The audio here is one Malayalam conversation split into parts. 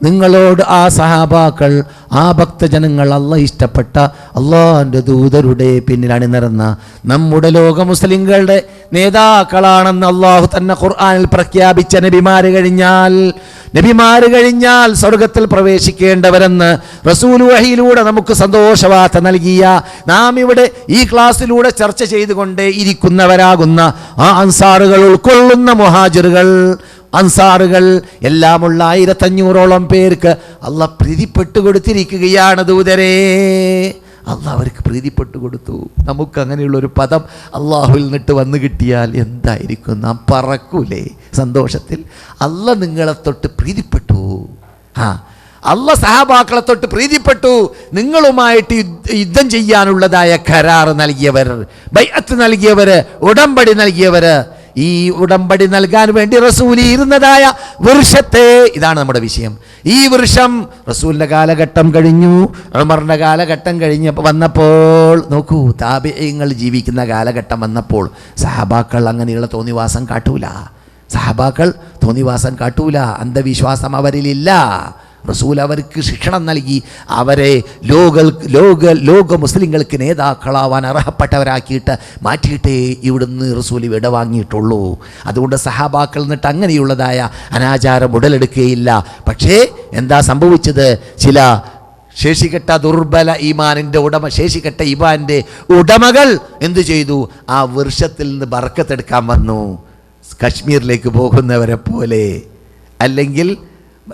നിങ്ങളോട് ആ സഹാബാക്കൾ ആ ഭക്തജനങ്ങൾ അല്ല ഇഷ്ടപ്പെട്ട അള്ളാന്റെ ദൂതരുടെ പിന്നിൽ അണിനിരന്ന നമ്മുടെ ലോക മുസ്ലിങ്ങളുടെ നേതാക്കളാണെന്ന് അള്ളാഹു തന്നെ ഖുർആാനിൽ പ്രഖ്യാപിച്ച നബിമാര് കഴിഞ്ഞാൽ നബിമാര് കഴിഞ്ഞാൽ സ്വർഗത്തിൽ പ്രവേശിക്കേണ്ടവരെന്ന് റസൂൽ വഹിയിലൂടെ നമുക്ക് സന്തോഷവാർത്ത നൽകിയ നാം ഇവിടെ ഈ ക്ലാസ്സിലൂടെ ചർച്ച ചെയ്തുകൊണ്ടേ ഇരിക്കുന്നവരാകുന്ന ആ അൻസാറുകൾ ഉൾക്കൊള്ളുന്ന മുഹാജിറുകൾ അൻസാറുകൾ എല്ലാമുള്ള ആയിരത്തഞ്ഞൂറോളം പേർക്ക് അല്ല പ്രീതിപ്പെട്ടു കൊടുത്തിരിക്കുകയാണ് ദൂതരേ. അല്ല അവർക്ക് പ്രീതിപ്പെട്ടു കൊടുത്തു. നമുക്ക് അങ്ങനെയുള്ളൊരു പദം അള്ളാഹുവിൽ നിന്നിട്ട് വന്നു കിട്ടിയാൽ എന്തായിരിക്കും? നാം പറക്കൂലേ സന്തോഷത്തിൽ. അല്ല നിങ്ങളെ തൊട്ട് പ്രീതിപ്പെട്ടു. ആ അല്ല സഹാബാക്കളെ തൊട്ട് പ്രീതിപ്പെട്ടു. നിങ്ങളുമായിട്ട് യുദ്ധം ചെയ്യാനുള്ളതായ കരാർ നൽകിയവർ ബൈഅത്ത് നൽകിയവർ ഉടമ്പടി നൽകിയവർ ഈ ഉടമ്പടി നൽകാൻ വേണ്ടി റസൂൽ ഇരുന്നതായ വൃക്ഷത്തെ. ഇതാണ് നമ്മുടെ വിഷയം. ഈ വൃക്ഷം റസൂലിന്റെ കാലഘട്ടം കഴിഞ്ഞു. ഉമറിന്റെ കാലഘട്ടം കഴിഞ്ഞപ്പോൾ വന്നപ്പോൾ നോക്കൂ താപേയങ്ങൾ ജീവിക്കുന്ന കാലഘട്ടം വന്നപ്പോൾ സഹബാക്കൾ അങ്ങനെയുള്ള തോന്നിവാസം കാട്ടൂല. സഹബാക്കൾ തോന്നിവാസം കാട്ടൂല. അന്ധവിശ്വാസം അവരിലില്ല. റസൂൽ അവർക്ക് ശിക്ഷണം നൽകി. അവരെ ലോക ലോക ലോക മുസ്ലിങ്ങൾക്ക് നേതാക്കളാവാൻ അർഹപ്പെട്ടവരാക്കിയിട്ട് മാറ്റിയിട്ടേ ഇവിടുന്ന് റസൂൽ വിടവാങ്ങിയിട്ടുള്ളൂ അതുകൊണ്ട് സഹാബാക്കൾ എന്നിട്ട് അങ്ങനെയുള്ളതായ അനാചാരം ഉടലെടുക്കുകയില്ല. പക്ഷേ എന്താ സംഭവിച്ചത്? ചില ശേഷികെട്ട ദുർബല ഈമാനിന്റെ ഉടമ ശേഷികെട്ട ഈമാന്റെ ഉടമകൾ എന്തു ചെയ്തു? ആ വൃക്ഷത്തിൽ നിന്ന് ബർക്കത്തെടുക്കാൻ വന്നു. കശ്മീരിലേക്ക് പോകുന്നവരെ പോലെ. അല്ലെങ്കിൽ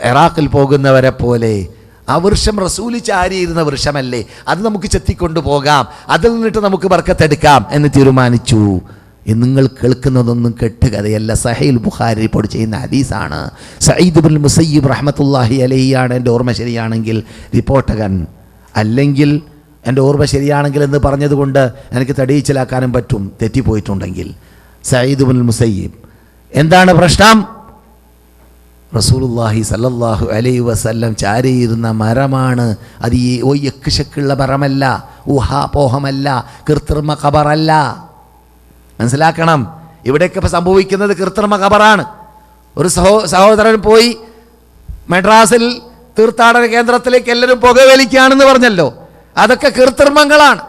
ഇറാഖിൽ പോകുന്നവരെ പോലെ ആ വൃക്ഷം റസൂലി ചാരിയിരുന്ന വൃക്ഷമല്ലേ? അത് നമുക്ക് ചെത്തിക്കൊണ്ടു പോകാം അതിൽ നിന്നിട്ട് നമുക്ക് ബർക്കത്തെടുക്കാം എന്ന് തീരുമാനിച്ചു. നിങ്ങൾ കേൾക്കുന്നതൊന്നും കെട്ടുകഥയല്ല. സഹൈൽ ബുഖാരി റിപ്പോർട്ട് ചെയ്യുന്ന ഹദീസാണ്. സയ്യിദ് ബിൻ മുസയ്യിബ് റഹ്മത്തുല്ലാഹി അലഹിയാണ് എന്റെ ഓർമ്മ ശരിയാണെങ്കിൽ. റിപ്പോർട്ടകൻ അല്ലെങ്കിൽ എന്റെ ഓർമ്മ ശരിയാണെങ്കിൽ എന്ന് പറഞ്ഞതുകൊണ്ട് എനിക്ക് തടിയിച്ചിലാക്കാനും പറ്റും. തെറ്റിപ്പോയിട്ടുണ്ടെങ്കിൽ. സയ്യിദ് ബിൻ മുസയ്യിബ് എന്താണ് പ്രശ്നം? റസൂലുള്ളാഹി സല്ലല്ലാഹു അലൈഹി വസല്ലം ചാരിയിരുന്ന മരമാണ്. അത് ഈ ഓ യക്കുശക്കുള്ള മരമല്ല ഊഹാപോഹമല്ല കൃത്രിമ ഖബറല്ല. മനസ്സിലാക്കണം? ഇവിടെയൊക്കെ ഇപ്പോൾ സംഭവിക്കുന്നത് കൃത്രിമ ഖബറാണ്. ഒരു സഹോ സഹോദരൻ പോയി മദ്രാസിൽ തീർത്ഥാടന കേന്ദ്രത്തിലേക്ക് എല്ലാവരും പുകവലിക്കുകയാണെന്ന് പറഞ്ഞല്ലോ. അതൊക്കെ കൃത്രിമങ്ങളാണ്.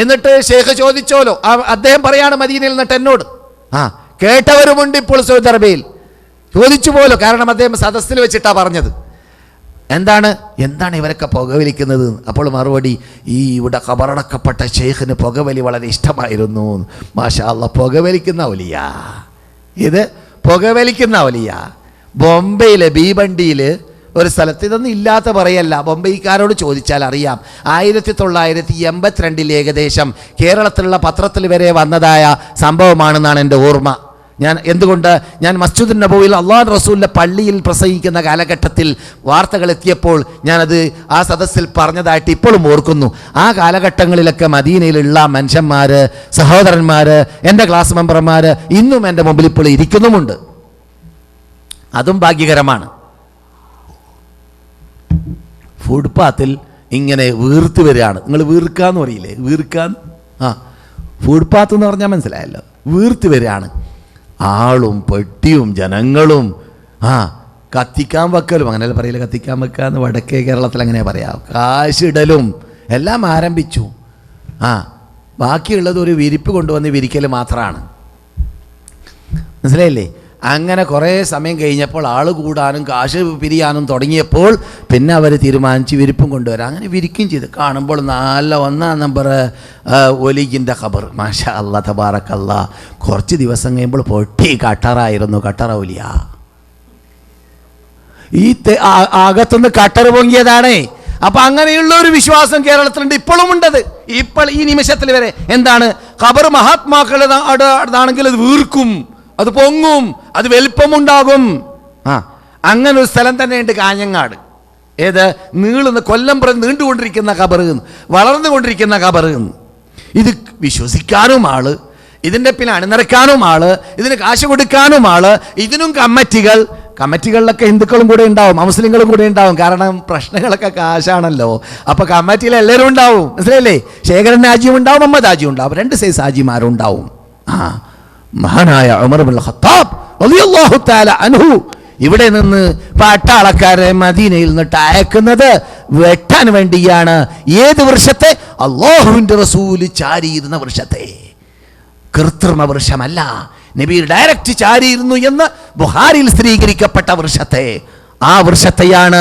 എന്നിട്ട് ഷെയ്ഖ് ചോദിച്ചോലോ അദ്ദേഹം പറയാണ് മദീനയിൽ നിന്നിട്ട് എന്നോട്. ആ കേട്ടവരുമുണ്ട് ഇപ്പോൾ സൗദി അറേബ്യയിൽ. ചോദിച്ചു പോലോ കാരണം അദ്ദേഹം സദസ്സിൽ വെച്ചിട്ടാണ് പറഞ്ഞത്. എന്താണ്? എന്താണ് ഇവരൊക്കെ പുകവലിക്കുന്നത്? അപ്പോൾ മറുപടി ഈ ഇവിടെ കബറടക്കപ്പെട്ട ഷെയ്ഖിന് പുകവലി വളരെ ഇഷ്ടമായിരുന്നു. മാഷാ പുകവലിക്കുന്ന ഒലിയ ഇത് പുകവലിക്കുന്ന ഒലിയ ബോംബെയിലെ ബീബണ്ടിയിൽ ഒരു സ്ഥലത്ത് ഇതൊന്നും ഇല്ലാത്ത പറയല്ല. ബോംബെക്കാരോട് ചോദിച്ചാൽ അറിയാം. ആയിരത്തി തൊള്ളായിരത്തി എൺപത്തിരണ്ടിൽ ഏകദേശം കേരളത്തിലുള്ള പത്രത്തിൽ വരെ വന്നതായ സംഭവമാണെന്നാണ് എന്റെ ഓർമ്മ. ഞാൻ എന്തുകൊണ്ട്? ഞാൻ മസ്ജിദ് നബോയിൽ അള്ളാഹ് റസൂലിന്റെ പള്ളിയിൽ പ്രസംഗിക്കുന്ന കാലഘട്ടത്തിൽ വാർത്തകൾ എത്തിയപ്പോൾ ഞാനത് ആ സദസ്സിൽ പറഞ്ഞതായിട്ട് ഇപ്പോഴും ഓർക്കുന്നു. ആ കാലഘട്ടങ്ങളിലൊക്കെ മദീനയിലുള്ള മനുഷ്യന്മാർ സഹോദരന്മാർ എന്റെ ക്ലാസ് മെമ്പർമാർ ഇന്നും എന്റെ മുമ്പിൽ ഇപ്പോൾ ഇരിക്കുന്നുമുണ്ട്. അതും ഭാഗ്യകരമാണ്. ഫുട്പാത്തിൽ ഇങ്ങനെ വീർത്ത് വരികയാണ്. നിങ്ങൾ വീർക്കാന്ന് പറയില്ലേ? വീർക്കാൻ? ആ. ഫുട്പാത്ത് എന്ന് പറഞ്ഞാൽ മനസ്സിലായല്ലോ. വീർത്ത് വരികയാണ്. ആളും പെട്ടിയും ജനങ്ങളും ആ കത്തിക്കാൻ വെക്കലും. അങ്ങനെയല്ല പറയില്ല കത്തിക്കാൻ വെക്കാന്ന് വടക്കേ കേരളത്തിൽ അങ്ങനെ പറയാം. കാശിടലും എല്ലാം ആരംഭിച്ചു. ആ ബാക്കിയുള്ളത് ഒരു വിരിപ്പ് കൊണ്ടുവന്ന് വിരിക്കൽ മാത്രമാണ് മനസ്സിലായില്ലേ? അങ്ങനെ കുറേ സമയം കഴിഞ്ഞപ്പോൾ ആൾ കൂടാനും കാശ് പിരിയാനും തുടങ്ങിയപ്പോൾ പിന്നെ അവർ തീരുമാനിച്ച് വിരിപ്പും കൊണ്ടുവരാം. അങ്ങനെ വിരിക്കും ചെയ്തു. കാണുമ്പോൾ നല്ല ഒന്നാം നമ്പർ ഒലിഗിന്റെ ഖബർ. മാഷാ അല്ല തബാറക്കല്ല. കുറച്ച് ദിവസം കഴിയുമ്പോൾ പൊട്ടി കട്ടറായിരുന്നു കട്ടറ ഒലിയ. ഈ അകത്തുനിന്ന് കട്ടർ പൊങ്ങിയതാണേ. അപ്പൊ അങ്ങനെയുള്ള ഒരു വിശ്വാസം കേരളത്തിലുണ്ട് ഇപ്പോഴും ഉണ്ടത്. ഇപ്പോൾ ഈ നിമിഷത്തിൽ വരെ എന്താണ്? ഖബർ മഹാത്മാക്കളുടെ ആണെങ്കിൽ അത് വീർക്കും. അത് പൊങ്ങും അത് വലിപ്പമുണ്ടാകും. ആ അങ്ങനെ ഒരു സ്ഥലം തന്നെയുണ്ട് കാഞ്ഞങ്ങാട്. ഏത്? നീളുന്ന കൊല്ലം പുറം നീണ്ടുകൊണ്ടിരിക്കുന്ന ഖബർ വളർന്നുകൊണ്ടിരിക്കുന്ന ഖബർ ഇത് വിശ്വസിക്കാനും ആൾ ഇതിന്റെ പിന്നെ അണിനിരക്കാനും ആൾ ഇതിന് കാശ് കൊടുക്കാനും ആൾ ഇതിനും കമ്മിറ്റികൾ. കമ്മിറ്റികളിലൊക്കെ ഹിന്ദുക്കളും കൂടെ ഉണ്ടാവും മുസ്ലിങ്ങളും കൂടെ ഉണ്ടാവും. കാരണം പ്രശ്നങ്ങളൊക്കെ കാശാണല്ലോ. അപ്പൊ കമ്മിറ്റിയിൽ എല്ലാവരും ഉണ്ടാവും. മനസ്സിലല്ലേ ശേഖരൻ ആജിയും ഉണ്ടാവും മുഹമ്മദ് ആജിയും ഉണ്ടാവും. രണ്ട് സൈസ് ആജിമാരും ഉണ്ടാവും ആ. മഹാനായ ഉമർ ബിൻ ഖത്താബ് റളിയല്ലാഹു തആല അൻഹു ഇവിടെ നിന്ന് പട്ടാളക്കാരെ മദീനയിൽ നിന്നിട്ട് അയക്കുന്നത് വെട്ടാൻ വേണ്ടിയാണ്. ഏത് വൃക്ഷത്തെ അള്ളാഹുവിന്റെ റസൂൽ ചാരിയിരുന്ന വൃക്ഷത്തെ കൃത്രിമ വൃക്ഷമല്ല നബി ഡയറക്റ്റ് ചാരിയിരുന്നു എന്ന് ബുഹാരിൽ സ്ഥിരീകരിക്കപ്പെട്ട വൃക്ഷത്തെ ആ വൃക്ഷത്തെയാണ്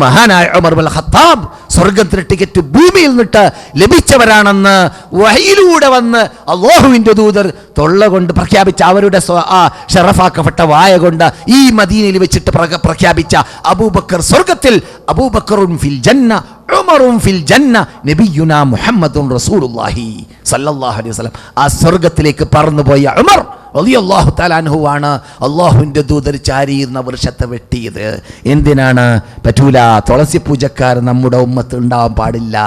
മഹാനായ ഉമർ ബൽ ഖത്താബ് സ്വർഗത്തിന് ടിക്കറ്റ് ഭൂമിയിൽ നിന്നിട്ട് ലഭിച്ചവരാണെന്ന് വഹയിലൂടെ വന്ന് അള്ളാഹുവിന്റെ ദൂതർ തൊള്ള കൊണ്ട് പ്രഖ്യാപിച്ച അവരുടെ ആ ഷറഫാക്കപ്പെട്ട വായ കൊണ്ട് ഈ മദീനയിൽ വെച്ചിട്ട് പ്രഖ്യാപിച്ച അബൂബക്കർ സ്വർഗത്തിൽ അബൂബക്കറും ഫിൽ ജന്ന ഉമറും ഫിൽ ജന്ന നബിയുന മുഹമ്മദും റസൂലുള്ളാഹി സല്ലല്ലാഹു അലൈഹി വസല്ലം. ആ സ്വർഗത്തിലേക്ക് പറന്നുപോയ ഉമർ റളിയല്ലാഹു അള്ളാഹു താലാൻഹുവാണ് അള്ളാഹുവിന്റെ ദൂതർ ചാരിയിരുന്ന വൃക്ഷത്തെ വെട്ടിയത്. എന്തിനാണ്? പറ്റൂല തുളസി പൂജക്കാർ നമ്മുടെ ഉമ്മത്ത് ഉണ്ടാവാൻ പാടില്ല.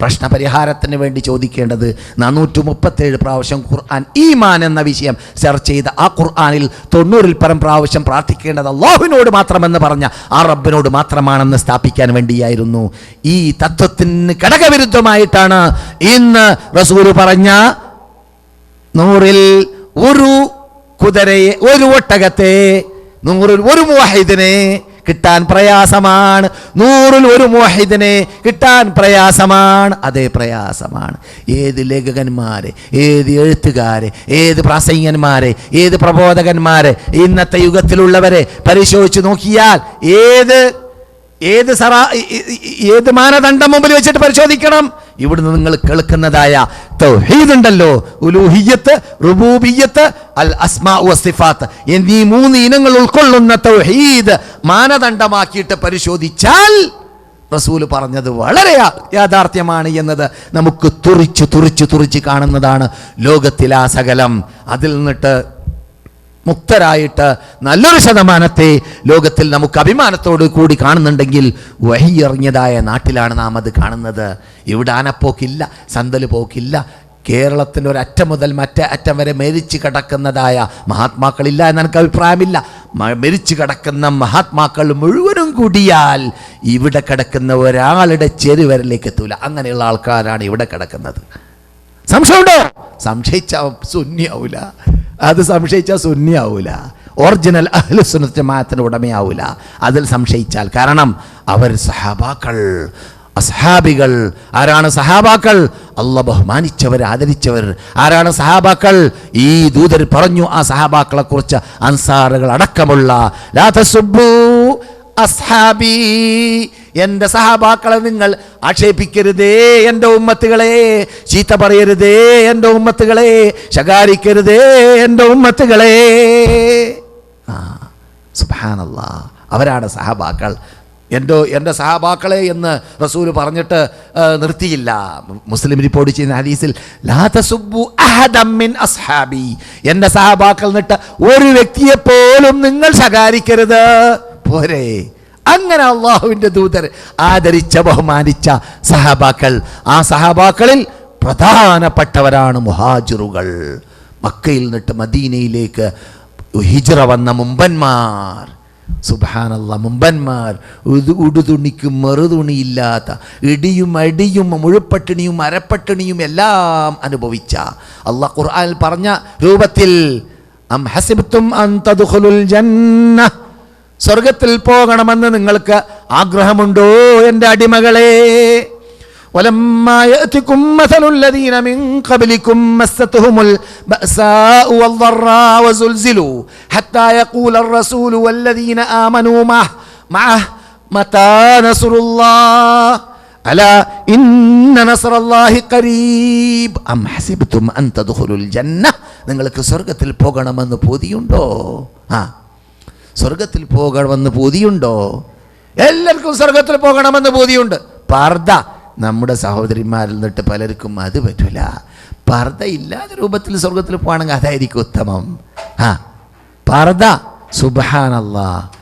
പ്രശ്നപരിഹാരത്തിന് വേണ്ടി ചോദിക്കേണ്ടത് നാനൂറ്റി മുപ്പത്തേഴ് പ്രാവശ്യം ഖുർആൻ ഈമാൻ എന്ന വിഷയം സെർച്ച് ചെയ്ത ആ ഖുർആാനിൽ തൊണ്ണൂറിൽ പരം പ്രാവശ്യം പ്രാർത്ഥിക്കേണ്ടത് അള്ളാഹുവിനോട് മാത്രമെന്ന് പറഞ്ഞ ആ റബ്ബിനോട് മാത്രമാണെന്ന് സ്ഥാപിക്കാൻ വേണ്ടിയായിരുന്നു. ഈ തത്വത്തിന് ഘടകവിരുദ്ധമായിട്ടാണ് ഇന്ന് റസൂൽ പറഞ്ഞ നൂറിൽ ഒരു കുതിരയെ ഒരു ഒട്ടകത്തെ നൂറിൽ ഒരു മോഹിദിനെ കിട്ടാൻ പ്രയാസമാണ്. നൂറിൽ ഒരു മോഹിദിനെ കിട്ടാൻ പ്രയാസമാണ്. അതേ പ്രയാസമാണ്. ഏത് ലേഖകന്മാരെ ഏത് എഴുത്തുകാരെ ഏത് പ്രസംഗന്മാരെ ഏത് പ്രബോധകന്മാരെ ഇന്നത്തെ യുഗത്തിലുള്ളവരെ പരിശോധിച്ച് നോക്കിയാൽ ഏത് ഏത് സറ ഏത് മാനദണ്ഡം മുമ്പിൽ വെച്ചിട്ട് പരിശോധിക്കണം? ഇവിടുന്ന് നിങ്ങൾ കേൾക്കുന്നതായ തൗഹീദുണ്ടല്ലോ. ഉലൂഹിയത്ത് റുബൂബിയത്ത് അൽ അസ്മാ വസിഫാത്ത് എന്നീ മൂന്ന് ഇനങ്ങൾ ഉൾക്കൊള്ളുന്ന തൗഹീദ് മാനദണ്ഡമാക്കിയിട്ട് പരിശോധിച്ചാൽ റസൂൽ പറഞ്ഞത് വളരെ യാഥാർത്ഥ്യമാണ് എന്നത് നമുക്ക് തുറിച്ച് തുറിച്ച് തുറിച്ച് കാണുന്നതാണ് ലോകത്തിലാ സകലം. അതിൽ നിന്നിട്ട് മുക്തരായിട്ട് നല്ലൊരു ശതമാനത്തെ ലോകത്തിൽ നമുക്ക് അഭിമാനത്തോട് കൂടി കാണുന്നുണ്ടെങ്കിൽ വഹിയെറിഞ്ഞതായ നാട്ടിലാണ് നാം അത് കാണുന്നത്. ഇവിടെ ആനപ്പോക്കില്ല സന്തൽ പോക്കില്ല കേരളത്തിന്റെ അറ്റം മുതൽ മറ്റേ അറ്റം വരെ മരിച്ചു കിടക്കുന്നതായ മഹാത്മാക്കളില്ല എന്ന് എനിക്ക് അഭിപ്രായമില്ല മരിച്ചു കിടക്കുന്ന മഹാത്മാക്കൾ മുഴുവനും കൂടിയാൽ ഇവിടെ കിടക്കുന്ന ഒരാളുടെ ചെരുവരലേക്ക് എത്തൂല. അങ്ങനെയുള്ള ആൾക്കാരാണ് ഇവിടെ കിടക്കുന്നത്. സംശയമുണ്ടോ? സംശയിച്ച ശൂന്യാവൂല അത് സംശയിച്ചാൽ ശൂന്യാവൂല ഒറിജിനൽ അഹ്ലുസുന്നത്ത് ജമാഅത്തിന്റെ ഉടമയാവൂല. അതിൽ സംശയിച്ചാൽ കാരണം അവർ സഹാബാക്കൾ അസ്ഹാബികൾ. ആരാണ് സഹാബാക്കൾ? അല്ല ബഹുമാനിച്ചവർ ആദരിച്ചവർ. ആരാണ് സഹാബാക്കൾ? ഈ ദൂതർ പറഞ്ഞു ആ സഹാബാക്കളെ കുറിച്ച് അൻസാറുകൾ അടക്കമുള്ള ലാ തസുബ്ബൂ അസ്ഹാബി എന്റെ സഹാബാക്കളെ നിങ്ങൾ ആക്ഷേപിക്കരുതേ എന്റെ ഉമ്മത്തുകളെ ചീത്ത പറയരുതേ എന്റെ ഉമ്മത്തുകളെ ശകാരിക്കരുതേ എന്റെ ഉമ്മത്തുകളെ. ആ അവരാണ് സഹാബാക്കൾ. എന്റെ എന്റെ സഹാബാക്കളെ എന്ന് റസൂൽ പറഞ്ഞിട്ട് നിർത്തിയില്ല. മുസ്ലിം റിപ്പോർട്ട് ചെയ്യുന്ന ഹദീസിൽ അസ്ഹാബി. എന്റെ സഹാബാക്കൾ നിട്ട് ഒരു വ്യക്തിയെപ്പോലും നിങ്ങൾ ശകാരിക്കരുത്. പോരെ. അങ്ങനെ അള്ളാഹുവിന്റെ ദൂതർ ആദരിച്ച ബഹുമാനിച്ച സഹബാക്കൾ ആ സഹബാക്കളിൽ പ്രധാനപ്പെട്ടവരാണ് മുഹാജിറുകൾ. മക്കയിൽ നിന്നിട്ട് മദീനയിലേക്ക് ഹിജറ വന്ന മുമ്പന്മാർ. സുബാനല്ല മുമ്പന്മാർ. ഉടുതുണിക്കും മെറുതുണിയില്ലാത്ത ഇടിയും അടിയും മുഴുപ്പട്ടിണിയും അരപ്പട്ടിണിയും എല്ലാം അനുഭവിച്ച. അള്ളാഹ് ഖുർആൻ പറഞ്ഞ രൂപത്തിൽ അം ഹസിബ്തും അൻ തദ്ഖുലുൽ സ്വർഗത്തിൽ പോകണമെന്ന് നിങ്ങൾക്ക് ആഗ്രഹമുണ്ടോ എൻ്റെ അടിമകളെ ولما يأتكم مثل الذين من قبلكم مستهم البأساء والضراء وزلزلوا حتى يقول الرسول والذين آمنوا معه معه متى نصر الله ألا إن نصر الله قريب أم حسبتم أن تدخلوا الجنة നിങ്ങൾക്ക് സ്വർഗത്തിൽ പോകണമെന്ന് പൂതിയുണ്ടോ ആ സ്വർഗത്തിൽ പോകണമെന്ന് പൂതിയുണ്ടോ എല്ലാവർക്കും സ്വർഗത്തിൽ പോകണമെന്ന് പൂതിയുണ്ട് പർദ്ദ നമ്മുടെ സഹോദരിമാരിൽ നിന്നിട്ട് പലർക്കും അത് പറ്റില്ല പർദ്ദ ഇല്ലാത്ത രൂപത്തിൽ സ്വർഗത്തിൽ പോകണമെങ്കിൽ അതായിരിക്കും ഉത്തമം. ആ പർദ്ദ സുബാനല്ലാ